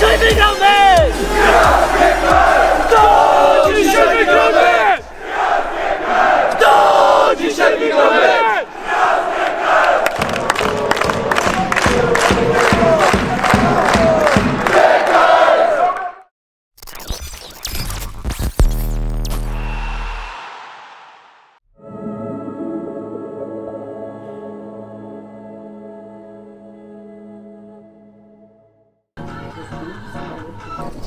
Ej! Kto dzisiaj wygramy? Kto dzisiaj?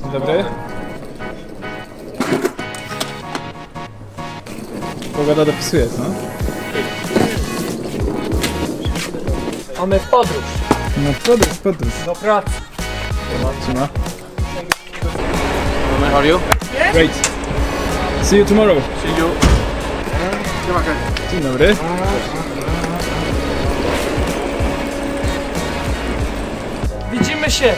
Dzień dobry. Pogoda dopisuje, co? Mamy podróż No podróż, podróż. do pracy. Trzyma. How are you? Great. See you tomorrow. See you. Dzień dobry. Widzimy się.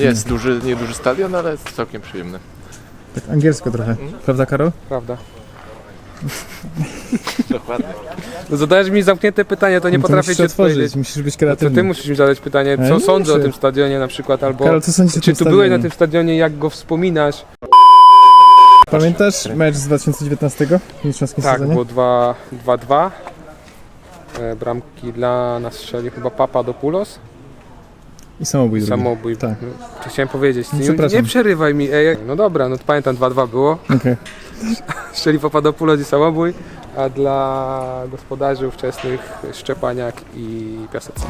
Ej! Jest duży, nieduży stadion, ale jest całkiem przyjemny. Tak angielsko trochę. Prawda, Karol? Prawda. Dokładnie. No zadajesz mi zamknięte pytanie, to nie No to potrafię musisz ci otworzyć, odpowiedzieć. musisz być To kreatywny. ty musisz mi zadać pytanie, Ale co nie sądzę o muszę. tym stadionie na przykład, albo Karol, co sądzisz o czy tym tu byłeś na stadionie? tym stadionie, jak go wspominasz? Pamiętasz mecz z 2019 w mistrzowskim Tak, sezonie? było 2-2. E, Bramki dla nas strzelił chyba Papadopoulos. I samobój drugi. Samobój. Tak. No, chciałem powiedzieć. No, Nie, nie przerywaj mi. Ej, no dobra, no to pamiętam 2-2 było. Okej. Strzeli Papadopoulos i samobój, a dla gospodarzy ówczesnych Szczepaniak i Piasecki.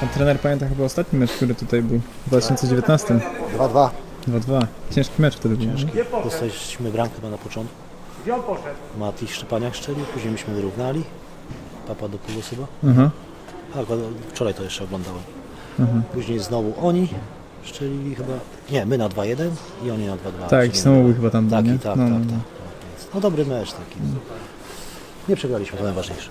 Pan trener pamięta chyba ostatni mecz, który tutaj był w 2019. 2-2. 2-2. Ciężki mecz wtedy był. nie? Dostaliśmy bramkę chyba na początku. Mati Szczepaniak strzelił, później myśmy wyrównali. Papa do pół chyba. Aha. A, go- wczoraj to jeszcze oglądałem. Później znowu oni strzelili chyba. Nie, my na 2-1 i oni na 2-2. Tak, Czyli- samobój chyba tam był, Taki, nie? tak, no, tak, no, tak, no. tak. No dobry mecz taki. Nie przegraliśmy, to najważniejsze.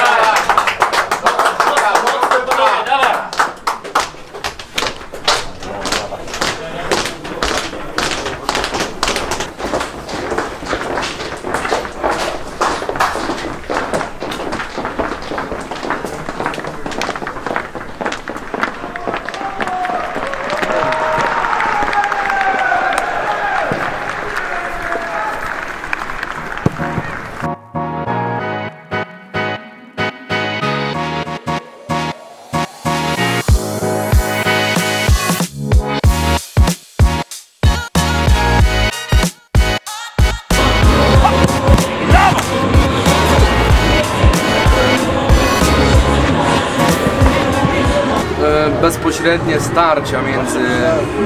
bezpośrednie starcia między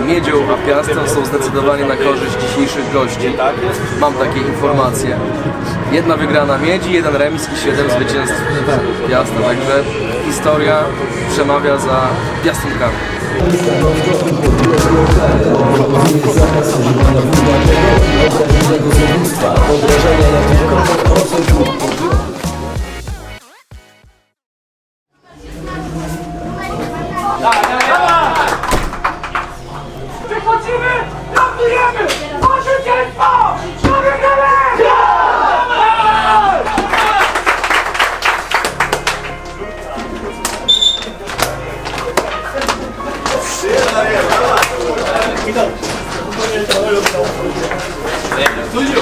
Miedzią a Piastem są zdecydowanie na korzyść dzisiejszych gości. Mam takie informacje. Jedna wygrana Miedzi, jeden remis i siedem zwycięstw Piasta. Także historia przemawia za Piastunkami. 네. 도시요.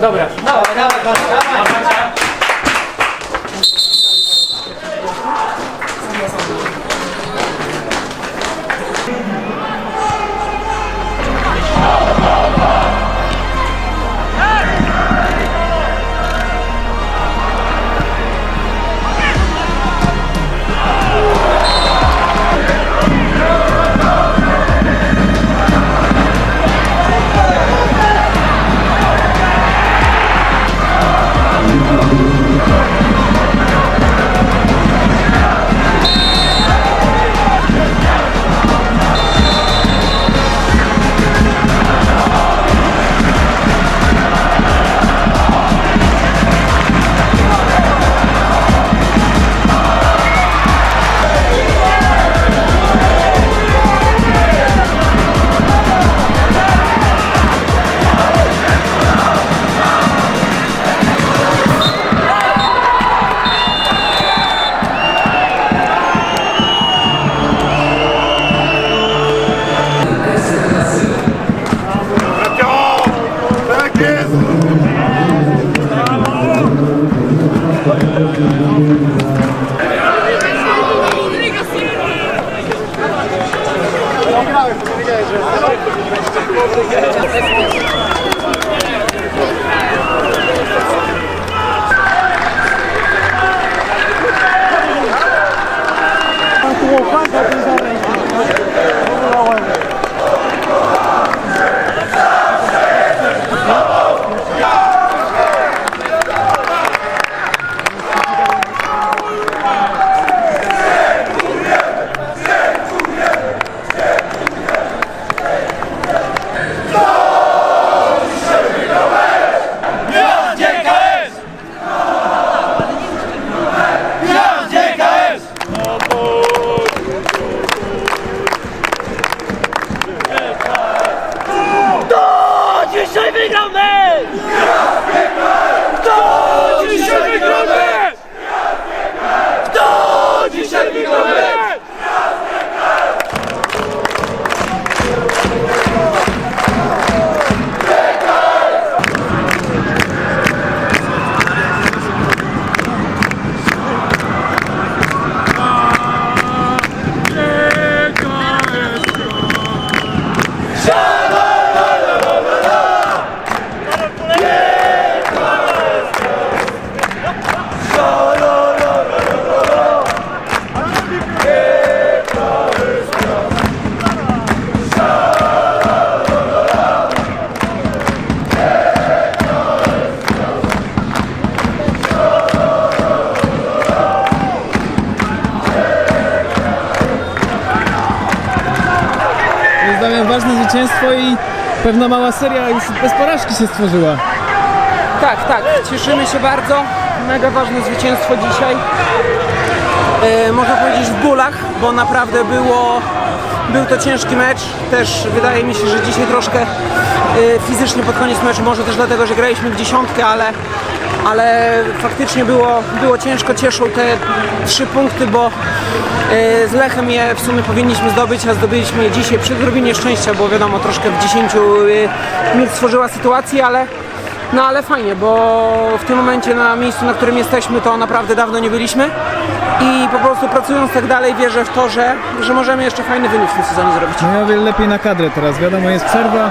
Dobra, dawaj, dawaj, dawaj, zwycięstwo i pewna mała seria już bez porażki się stworzyła. Tak, tak, cieszymy się bardzo. Mega ważne zwycięstwo dzisiaj. E, można powiedzieć w bólach, bo naprawdę było, był to ciężki mecz. Też wydaje mi się, że dzisiaj troszkę e, fizycznie pod koniec meczu, może też dlatego, że graliśmy w dziesiątkę, ale, ale faktycznie było, było ciężko. Cieszą te trzy punkty, bo e, z Lechem je w sumie powinniśmy zdobyć, a zdobyliśmy je dzisiaj przy odrobinie szczęścia, bo wiadomo, troszkę w 10 e, minut stworzyła sytuację, ale no ale fajnie, bo w tym momencie na miejscu, na którym jesteśmy, to naprawdę dawno nie byliśmy i po prostu pracując tak dalej wierzę w to, że, że możemy jeszcze fajny wynik w tym sezonie zrobić. No wiele lepiej na kadrę teraz. Wiadomo, jest przerwa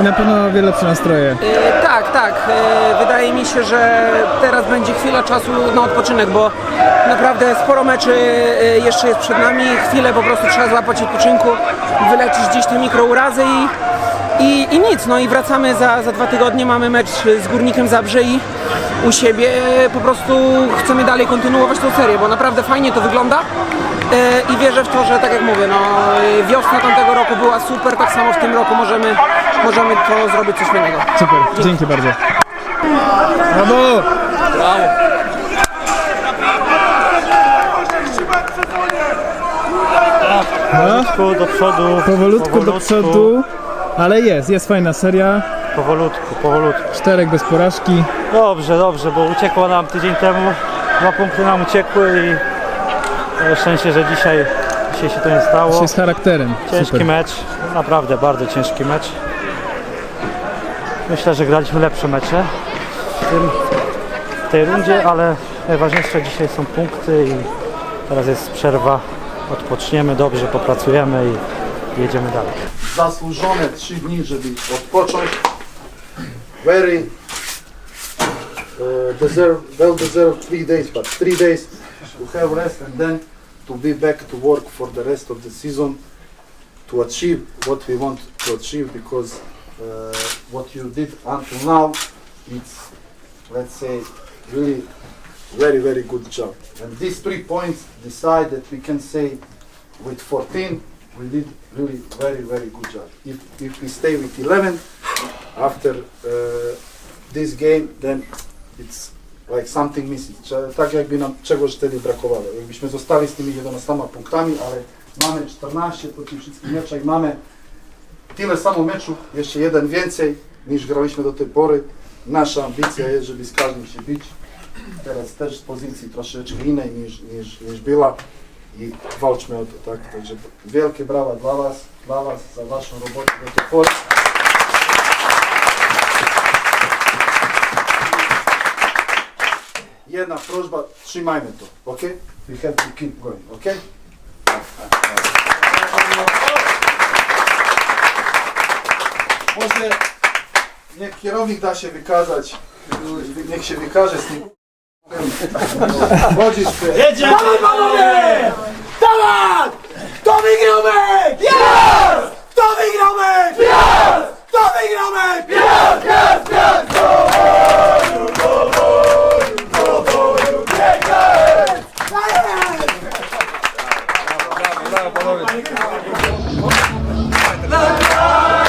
i na pewno o wiele lepsze nastroje. E, tak, tak. E, wydaje mi się, że teraz będzie chwila czasu na odpoczynek, bo naprawdę sporo meczy e, jeszcze jest przed nami. Chwilę po prostu trzeba złapać odpoczynku, wyleczyć gdzieś te mikrourazy i, i, i nic. No i wracamy za, za dwa tygodnie. Mamy mecz z Górnikiem Zabrze i u siebie po prostu chcemy dalej kontynuować tą serię, bo naprawdę fajnie to wygląda. E, I wierzę w to, że tak jak mówię, no, e, wiosna tamtego roku była super, tak samo w tym roku możemy, możemy to zrobić coś fajnego. Super, dzięki bardzo. Brawo! Powolutku do przodu. Powolutku do przodu, ale jest, jest fajna seria. Powolutku, powolutku. Czterech bez porażki. Dobrze, dobrze, bo uciekło nam tydzień temu. Dwa punkty nam uciekły i całe szczęście, że dzisiaj, dzisiaj się to nie stało. Z charakterem. Ciężki Super. mecz, naprawdę bardzo ciężki mecz. Myślę, że graliśmy lepsze mecze w, tym, w tej rundzie, ale najważniejsze dzisiaj są punkty i teraz jest przerwa. Odpoczniemy dobrze, popracujemy i jedziemy dalej. zasłużone trzy dni, żeby odpocząć. Very uh, deserve, well deserved three days, but three days to have rest and then to be back to work for the rest of the season to achieve what we want to achieve because uh, what you did until now it's let's say really very very good job. And these three points decide that we can say with 14 we did really very very good job. If, if we stay with 11 after uh, this game then it's like something missing. Tak jakby nam czegoś wtedy brakowało. Jakbyśmy zostali z tymi 11 punktami ale mamy 14 po tych wszystkich meczach mamy tyle samo meczów jeszcze jeden więcej niż graliśmy do tej pory. Nasza ambicja jest żeby z każdym się bić. Teraz też z pozycji troszeczkę innej niż, niż, niż była. I walczmy o to, tak? Także wielkie brawa dla Was, dla Was za Waszą robotę do tej pory. Jedna prośba, trzymajmy to, ok? We have to keep going, ok? Może niech kierownik da się wykazać, niech się wykaże z tym. Chodzisz, Jedziemy! Kto wygrał mecz? Jest! Kto wygrał mecz? Jest! Kto wygrał mecz? Jest! Jest! Jest! Brawo, panowie.